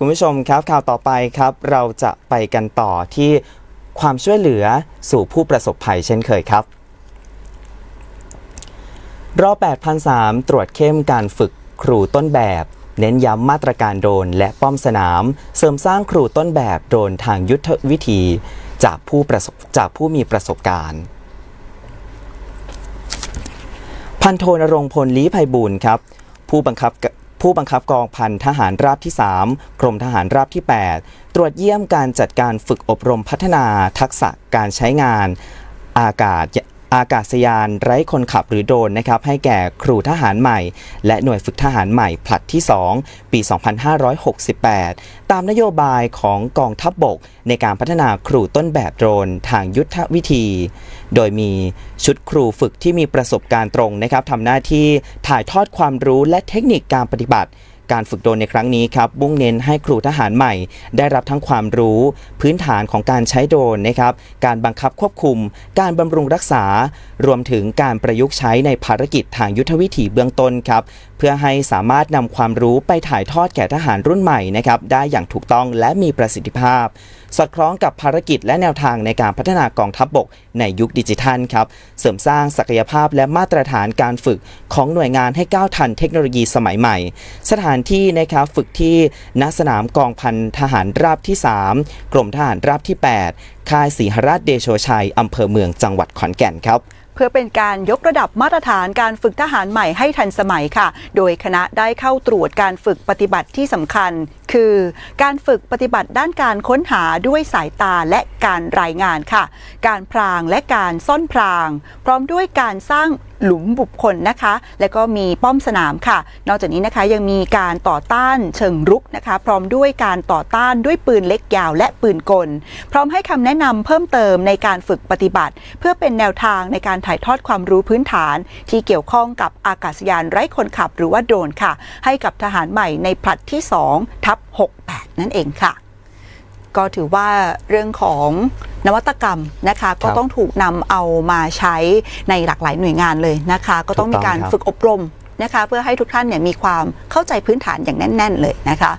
คุณผู้ชมครับข่าวต่อไปครับ เราจะไปกันต่อที่ความช่วยเหลือสู่ผู้ประสบภัยเช่นเคยครับรอบ8,003ตรวจเข้มการฝึกครูต้นแบบ เน้นย้ำมาตรการโดรนและป้อมสนาม เสริมสร้างครูต้นแบบโดรนทางยุทธวิธีจากผู้ประสบจากผู้มีประสบการณ์ พันโทนรงพลลี้ภัยบูลครับผู้บังคับ ผู้บังคับกองพันทหารราบที่ 3 กรมทหารราบที่ 8 ตรวจเยี่ยมการจัดการฝึกอบรมพัฒนาทักษะการใช้งานอากาศ อากาศยานไร้คนขับหรือโดรนนะครับให้แก่ครูทหารใหม่ และหน่วยฝึกทหารใหม่ผลัดที่ 2 ปี 2568 ตามนโยบายของกองทัพบบก ในการพัฒนาครูต้นแบบโดรนทางยุทธวิธี โดยมีชุดครูฝึกที่มีประสบการณ์ตรงนะครับทำหน้าที่ถ่ายทอดความรู้และเทคนิคการปฏิบัติ การฝึกโดรนในครั้งนี้ครับมุ่งเน้นให้ครูทหารใหม่ ได้รับทั้งความรู้ พื้นฐานของการใช้โดรนนะครับ การบังคับควบคุม การบำรุงรักษา รวมถึงการประยุกต์ใช้ในภารกิจทางยุทธวิถีเบื้องต้นครับ เพื่อให้สามารถนำความรู้ไปถ่ายทอดแก่ทหารรุ่นใหม่นะครับได้อย่างถูกต้องและมีประสิทธิภาพ สอดคล้องกับภารกิจและแนวทางในการพัฒนากองทัพบบกในยุคดิจิทัลครับ เสริมสร้างศักยภาพและมาตรฐานการฝึกของหน่วยงานให้ก้าวทันเทคโนโลยีสมัยใหม่ สถานที่นะครับฝึกที่ณสนามกองพันทหารราบที่ 3 กรมทหารราบที่ 8 ค่ายศรีหราชเดโชชัยอำเภอเมืองจังหวัดขอนแก่นครับเพื่อเป็นการยกระดับมาตรฐานการฝึกทหารใหม่ให้ทันสมัยค่ะ โดยคณะได้เข้าตรวจการฝึกปฏิบัติที่สำคัญ คือ การฝึกปฏิบัติด้านการค้นหาด้วยสายตาและการรายงานค่ะ การพรางและการซ่อนพราง พร้อมด้วยการสร้างหลุมบุคคลนะคะ และก็มีป้อมสนามค่ะ นอกจากนี้นะคะยังมีการต่อต้านเชิงรุกนะคะ พร้อมด้วยการต่อต้านด้วยปืนเล็กยาวและปืนกล พร้อมให้คำแนะนำเพิ่มเติมในการฝึกปฏิบัติ เพื่อเป็นแนวทางในการถ่ายทอดความรู้พื้นฐาน ที่เกี่ยวข้องกับอากาศยานไร้คนขับหรือว่าโดรนค่ะ ให้กับทหารใหม่ในผลัดที่2ทับ68 นั่นเองค่ะ ก็ถือว่าเรื่องของนวัตกรรมนะคะก็ต้องถูกนำเอามาใช้ในหลากหลายหน่วยงานเลยนะคะ ก็ต้องมีการถูกต้องครับฝึกอบรมนะคะ เพื่อให้ทุกท่านเนี่ยมีความเข้าใจพื้นฐานอย่างแน่น ๆ เลยนะคะ